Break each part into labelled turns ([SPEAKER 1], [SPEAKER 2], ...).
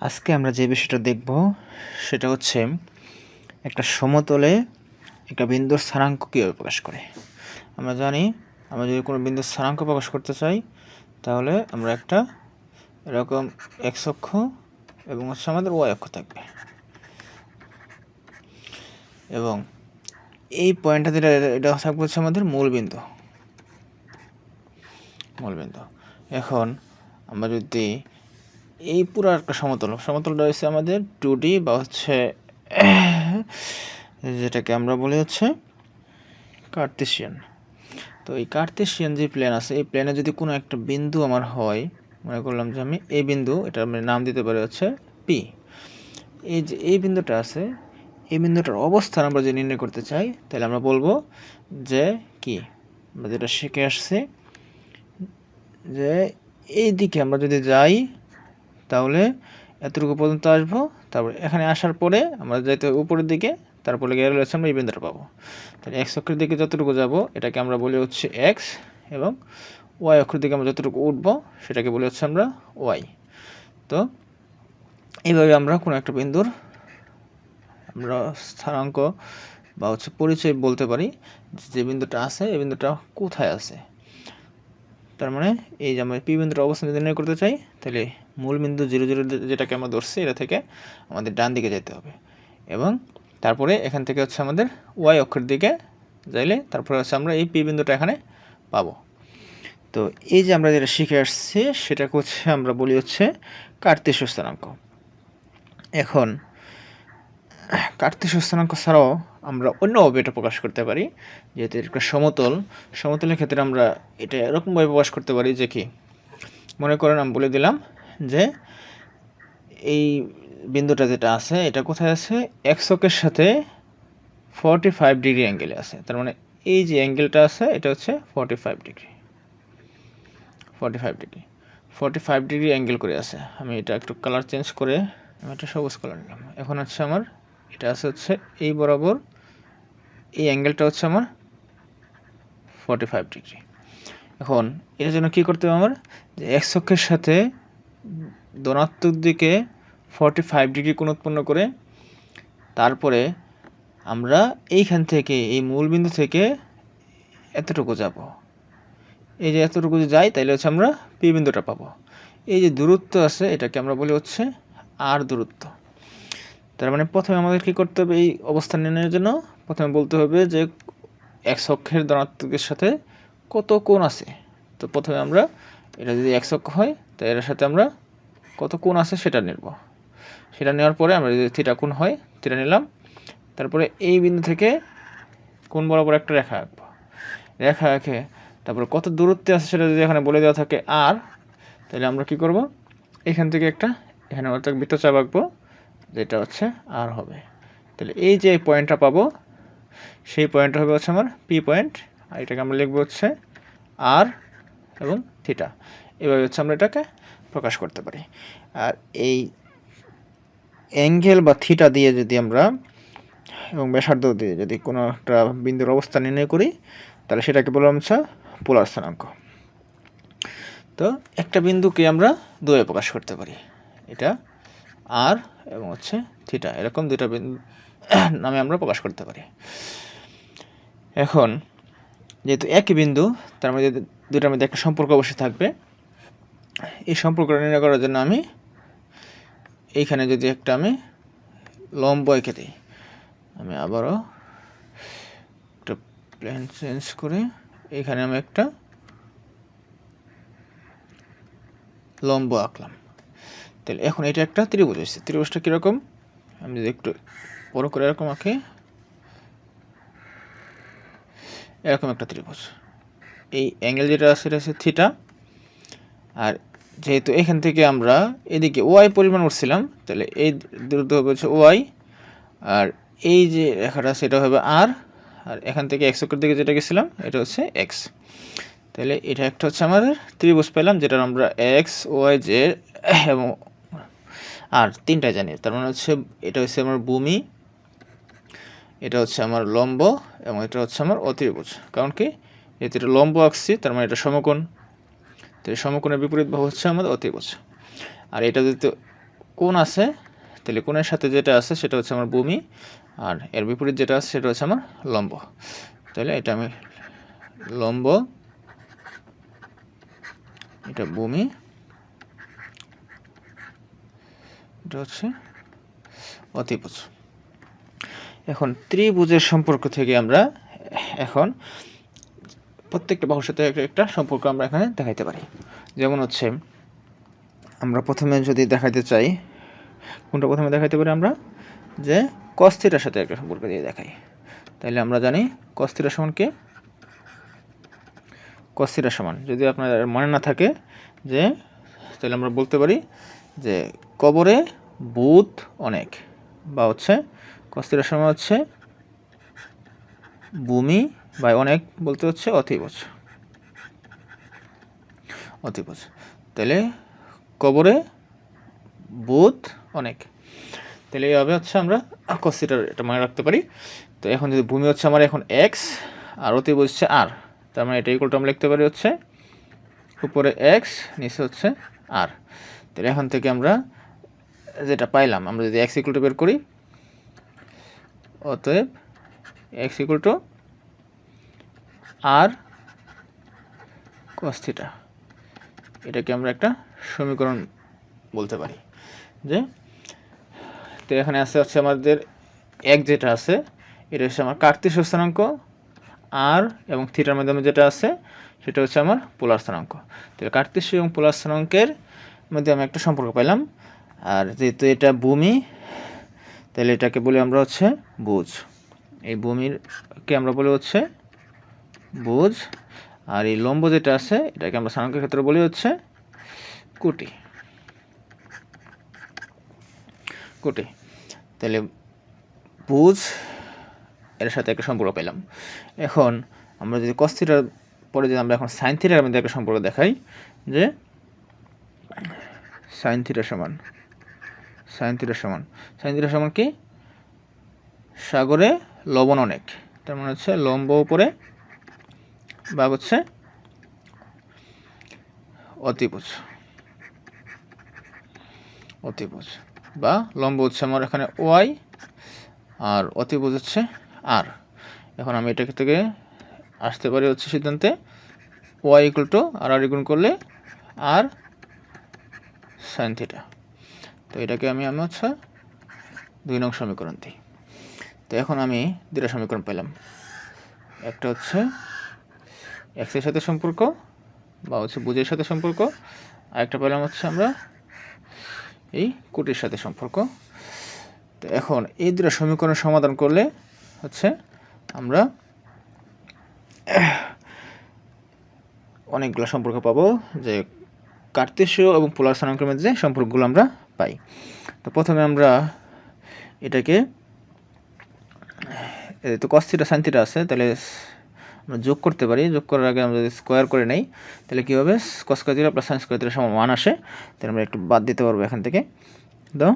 [SPEAKER 1] আজকে আমরা যে বিষয়টা দেখব, সেটা হচ্ছে একটা সমতলে একটা বিন্দুর স্থানাঙ্ক কীভাবে প্রকাশ করে। আমরা জানি আমরা যদি কোনো বিন্দুর স্থানাঙ্ক প্রকাশ করতে চাই, তাহলে আমরা একটা এরকম এক্স অক্ষ এবং হচ্ছে আমাদের ওয়াই অক্ষ থাকবে। এবং এই পয়েন্টটা যেটা, এটা থাকবে হচ্ছে আমাদের মূল বিন্দু। মূল বিন্দু। এখন আমরা যদি এই পুরো একটা সমতল। সমতলটা হচ্ছে আমাদের টু ডি বা হচ্ছে, যেটাকে আমরা বলি হচ্ছে কার্তেশিয়ান তো এই কার্তেশিয়ান যে প্লেন আছে, এই প্লেনে যদি কোনো একটা বিন্দু আমার হয়, মনে করলাম যে আমি এই বিন্দু, এটা আমি নাম দিতে পারি হচ্ছে পি এই যে এই বিন্দুটা আছে, এই বিন্দুটার অবস্থান আমরা যদি নির্ণয় করতে চাই, তাহলে আমরা বলব যে কি? আমরা যেটা শিখে আসছি যে এই দিকে আমরা যদি যাই তাহলে এতটুকু পর্যন্ত আসব। তারপরে এখানে আসার পরে আমরা যাইতে উপরের দিকে, তারপরে গিয়ে হচ্ছে আমরা বিন্দুটা পাবো। তাহলে এক্স অক্ষের দিকে যতটুকু যাব, এটাকে আমরা বলি হচ্ছে এক্স এবং ওয়াই অক্ষের দিকে আমরা যতটুকু উঠবো, সেটাকে বলি হচ্ছে আমরা ওয়াই। তো এইভাবে আমরা কোনো একটা বিন্দুর আমরা স্থানাঙ্ক বা হচ্ছে পরিচয় বলতে পারি যে বিন্দুটা আছে, এই বিন্দুটা কোথায় আছে। তার মানে এই যে আমরা পি বিন্দুর অবস্থান নির্ণয় করতে চাই, তাহলে মূল বিন্দু জিরো জিরো যেটাকে আমরা ধরছি, এটা থেকে আমাদের ডান দিকে যেতে হবে। এবং তারপরে এখান থেকে হচ্ছে আমাদের ওয়াই অক্ষের দিকে যাইলে তারপরে হচ্ছে আমরা এই পি বিন্দুটা এখানে পাবো। তো এই যে আমরা যেটা শিখে আসছি, সেটাকে হচ্ছে আমরা বলি হচ্ছে কার্তেশ স্থানাঙ্ক। এখন কার্তেশ স্থানাঙ্ক ছাড়াও আমরা অন্যভাবে এটা প্রকাশ করতে পারি, যেহেতু একটা সমতল। সমতলের ক্ষেত্রে আমরা এটা এরকমভাবে প্রকাশ করতে পারি যে কি, মনে করেন আমি বলে দিলাম যে এই বিন্দুটা যেটা আছে, এটা কোথায় আছে? একশকের সাথে ফর্টি ফাইভ ডিগ্রি অ্যাঙ্গেলে আছে। তার মানে এই যে অ্যাঙ্গেলটা আছে, এটা হচ্ছে forty five degree forty five degree forty five degree angle করে আছে। আমি এটা একটু কালার চেঞ্জ করে, আমি একটা সবুজ কালার নিলাম। এখন হচ্ছে আমার এটা আছে হচ্ছে এই বরাবর এই অ্যাঙ্গেলটা হচ্ছে আমার ফর্টি ফাইভ ডিগ্রি এখন এর জন্য কী করতে হবে আমার? যে এক্স অক্ষের সাথে ধনাত্মক দিকে ফর্টি ফাইভ ডিগ্রি কোণ উৎপন্ন করে তারপরে আমরা এইখান থেকে, এই মূল বিন্দু থেকে এতটুকু যাব। এই যে এতটুকু যাই তাহলে হচ্ছে আমরা পি বিন্দুটা পাবো। এই যে দূরত্ব আছে, এটাকে আমরা বলি হচ্ছে আর দূরত্ব। তার মানে প্রথমে আমাদের কী করতে হবে? এই অবস্থান নির্ণয়ের জন্য প্রথমে বলতে হবে যে এক অক্ষের ধনাত্মকের সাথে কত কোণ আছে? তো প্রথমে আমরা এটা যদি এক অক্ষ হয়, তো এর সাথে আমরা কত কোণ আছে সেটা নেব। সেটা নেওয়ার পরে আমরা যদি থিটা কোণ হয়, থিটা নিলাম। তারপরে এই বিন্দু থেকে কোন বরাবর একটা রেখা আঁকবো। রেখা আঁকে তারপরে কত দূরত্বে আছে সেটা যদি এখানে বলে দেওয়া থাকে আর, তাহলে আমরা কি করব? এখান থেকে একটা, এখানে একটা বৃত্তচাপ আঁকবো। যেটা হচ্ছে আর হবে। তাহলে এই যে পয়েন্টটা পাবো, সেই পয়েন্টটা হবে হচ্ছে আমার পি পয়েন্ট আর এটাকে আমরা লিখব হচ্ছে আর এবং থিটা এভাবে হচ্ছে আমরা এটাকে প্রকাশ করতে পারি। আর এই অ্যাঙ্গেল বা থিটা দিয়ে যদি আমরা এবং ব্যাসার্ধ দিয়ে যদি কোনো একটা বিন্দুর অবস্থান নির্ণয় করি, তাহলে সেটাকে বললাম হচ্ছে পোলার স্থানাঙ্ক। তো একটা বিন্দুকে আমরা দুয়ে প্রকাশ করতে পারি। এটা আর এবং হচ্ছে থিটা, এরকম দুইটা নামে আমরা প্রকাশ করতে পারি। এখন, যেহেতু একই বিন্দু, তার মধ্যে দুটার মধ্যে একটা সম্পর্ক অবশ্যই থাকবে। এই সম্পর্কটা নির্ণয় করার জন্য আমি এইখানে যদি একটা আমি লম্ব এঁকে দিই, আমি আবারও একটা প্ল্যান চেঞ্জ করে এখানে আমি একটা লম্ব আঁকলাম। তাহলে এখন এটা একটা ত্রিভুজ হয়েছে। ত্রিভুজটা কীরকম? আমি যদি একটু বড় করে এরকম আঁকি। এরকম একটা ত্রিভুজ। এই অ্যাঙ্গেল যেটা আছে সেটা হচ্ছে থিটা। আর যেহেতু এখান থেকে আমরা এদিকে ওয়াই পরিমাণ উঠছিলাম তাহলে এই দূরত্ব হবে হচ্ছে ওয়াই। আর এই যে রেখাটা, সেটা হবে আর। আর এখান থেকে এক্স অক্ষের দিকে যেটা গেছিলাম, এটা হচ্ছে এক্স। তাহলে এটা একটা হচ্ছে আমাদের ত্রিভুজ পেলাম যেটা আমরা এক্স, ওয়াই জে এবং আর তিনটা জানি। তার মানে হচ্ছে এটা হচ্ছে আমার ভূমি, এটা হচ্ছে আমার লম্ব এবং এটা হচ্ছে আমার অতিভুজ কারণ কি? যেহেতু এটা লম্ব আঁকছি, তার মানে এটা সমকোণ। তো সমকোণের বিপরীত বাহু হচ্ছে আমাদের অতিভুজ আর এটা যদি কোণ আছে, তাহলে কোণের সাথে যেটা আছে সেটা হচ্ছে আমার ভূমি, আর এর বিপরীত যেটা আছে সেটা হচ্ছে আমার লম্ব। তাহলে এটা আমি লম্ব, এটা ভূমি এটা হচ্ছে অতিভুজ এখন ত্রিভুজের সম্পর্ক থেকে আমরা এখন প্রত্যেকটা বাহুর সাথে একটা সম্পর্ক আমরা এখানে দেখাইতে পারি। যেমন হচ্ছে, আমরা প্রথমে যদি দেখাইতে চাই, কোনটা প্রথমে দেখাইতে পারি আমরা? যে কস্থিটার সাথে একটা সম্পর্ক দিয়ে দেখাই। তাইলে আমরা জানি কস্থিটা সমান কি? সমান। যদি আপনার মনে না থাকে যে তাহলে আমরা বলতে পারি যে কবরে বুধ অনেক, বা হচ্ছে কস্থিটা সমান হচ্ছে ভূমি, বা অনেক বলতে হচ্ছে অতিবচ অতিবচ তাহলে কবরে বুধ অনেক, তাহলে এইভাবে হচ্ছে আমরা কস্তিটার এটা মনে রাখতে পারি। তো এখন যদি ভূমি হচ্ছে আমার এখন এক্স আর অতিভুজ হচ্ছে আর তার মানে এটা ইকুয়ালটা আমরা লিখতে পারি হচ্ছে উপরে এক্স নিচে হচ্ছে আর তাহলে এখান থেকে আমরা যেটা পাইলাম, আমরা যদি এক্স ইকুয়াল টু বের করি, অতএব এক্স ইকুয়াল টু আর কস্থিটা এটাকে আমরা একটা সমীকরণ বলতে পারি যে, তো এখানে আছে হচ্ছে আমাদের এক যেটা আছে, এটা হচ্ছে আমার কার্তিক স্থানাঙ্ক আর এবং থিটার মাধ্যমে যেটা আছে, সেটা হচ্ছে আমার পোলার স্থানাঙ্ক। তাহলে কার্তিক এবং পোলার স্থানাঙ্কের মধ্যে আমি একটা সম্পর্ক পাইলাম। আর যেহেতু এটা ভূমি, তাহলে এটাকে বলি আমরা হচ্ছে বুঝ এই ভূমিরকে আমরা বলি হচ্ছে বুঝ আর এই লম্ব যেটা আছে, এটাকে আমরা স্থানাঙ্কের ক্ষেত্রে বলি হচ্ছে কুটি। কুটি। তাহলে বুঝ এর সাথে একটা সম্পর্ক পেলাম এখন আমরা যদি কস্থিটার পরে যদি আমরা এখন সাইন থিটার মধ্যে একটা সম্পর্ক দেখাই, যে সাইন থিটা সমান সাইন থিটা সমান। সাইন থিটা সমান কি? সাগরে লবণ অনেক। তার মানে হচ্ছে লম্ব উপরে বা হচ্ছে অতিভুজ। অতিভুজ বা লম্ব হচ্ছে আমার এখানে ওয়াই আর অতিপুজ হচ্ছে আর এখন আমি এটা থেকে আসতে পারি হচ্ছে সিদ্ধান্তে Y equal to R R গুণ করলে আর সাইন থিটা তো এটাকে আমি আমি হচ্ছে দুই নং সমীকরণ দিই। তো এখন আমি দুটা সমীকরণ পেলাম। একটা হচ্ছে এক্সের সাথে সম্পর্ক বা হচ্ছে বুঝের সাথে সম্পর্ক। আর একটা পেলাম হচ্ছে আমরা এই কোটির সাথে সম্পর্ক। তো এখন এই দুটো সমীকরণ সমাধান করলে হচ্ছে আমরা অনেকগুলো সম্পর্ক পাবো। যে কার্তেশীয় এবং পোলার স্থানাঙ্কের মধ্যে সম্পর্কগুলো আমরা পাই। তো প্রথমে আমরা এটাকে তো কস্তিটা শান্তিটা আছে, তাহলে আমরা যোগ করতে পারি। যোগ করার আগে আমরা যদি স্কোয়ার করে নেই, তাহলে কী হবে? Cos square plus sine square zero সমান ওয়ান আসে। তাহলে আমরা একটু বাদ দিতে পারব এখান থেকে। তো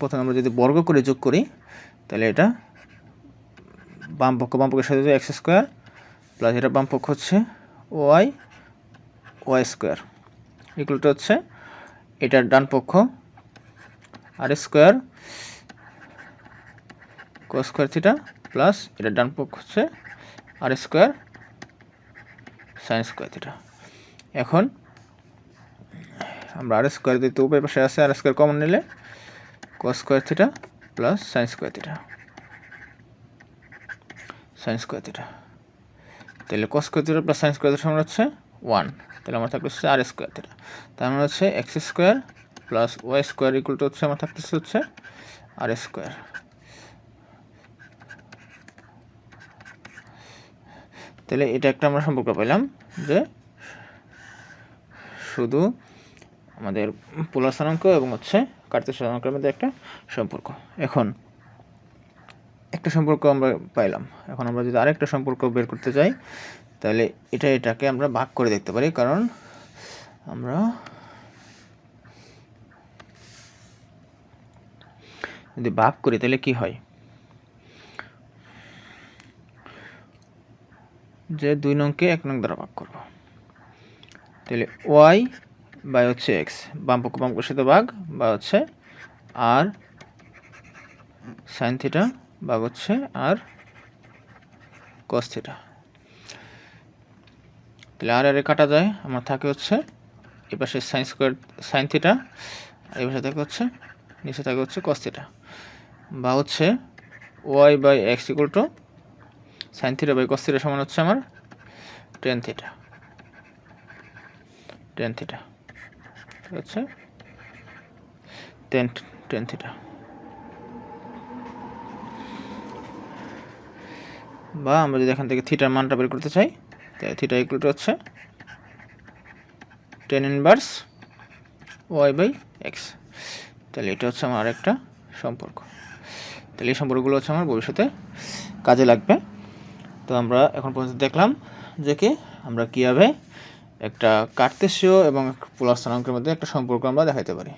[SPEAKER 1] প্রথমে আমরা যদি বর্গ করে যোগ করি, তাহলে এটা বাম পক্ষ, বাম পক্ষের সাথে এক্স স্কোয়ার প্লাস এটা বাম পক্ষ হচ্ছে ওয়াই ওয়াই স্কোয়ার ইকুয়ালটা হচ্ছে এটার ডান পক্ষ, R square cos square theta plus এটার ডান পক্ষ হচ্ছে R square sine square theta. এখন আমরা আর স্কোয়ার দিতে উভয় পাশে আছে, আর স্কোয়ার কমন নিলে cos square theta plus sine square theta. Sine square theta. তাহলে cos square theta plus sine square theta হচ্ছে ওয়ান তাহলে আমার থাকবে হচ্ছে আর স্কোয়ার থিটা তার মানে হচ্ছে X square plus Y square equal to হচ্ছে আমার থাকতেছে হচ্ছে আর স্কোয়ার তাহলে এটা একটা আমরা সম্পর্ক পেলাম যে শুধু আমাদের পোলার স্থানাঙ্ক এবং হচ্ছে কার্তিক স্থানাঙ্কের মধ্যে একটা সম্পর্ক। এখন একটা সম্পর্ক আমরা পাইলাম। এখন আমরা যদি আরেকটা সম্পর্ক বের করতে চাই তাহলে এটা এটাকে আমরা ভাগ করে দেখতে পারি, কারণ আমরা যদি ভাগ করি তাহলে কি হয়? যে দুই নংকে এক নং দ্বারা ভাগ করব। তাহলে ওয়াই বাই হচ্ছে এক্স, বাম পক্ষ বাম পক্ষের সাথে ভাগ, বা হচ্ছে আর সাইন থিটা ভাগ হচ্ছে আর কস থিটা। তাহলে আর আরে কাটা যায়, আমার থাকে হচ্ছে এ পাশে সাইন স্কোয়ার সাইন থিটা আর এই পাশে থাকে হচ্ছে, নিচে থাকে হচ্ছে কস থিটা বা হচ্ছে Y by X equal to sine theta by cos theta সমান হচ্ছে আমার টেন থিটা টেন থিটা আছে? টেন টেন থিটা বা আমরা যদি এখান থেকে থিটার মানটা বের করতে চাই তাহলে থিটা ইকুয়াল টু হচ্ছে tan inverse Y by X তাহলে এটা হচ্ছে আমার আরেকটা সম্পর্ক। তাহলে এই সম্পর্কগুলো হচ্ছে আমার ভবিষ্যতে কাজে লাগবে। তো আমরা এখন পর্যন্ত দেখলাম যে কি আমরা কীভাবে একটা কার্তেশীয় এবং পোলার স্থানাঙ্কের মধ্যে একটা সম্পর্ক আমরা দেখাইতে পারি।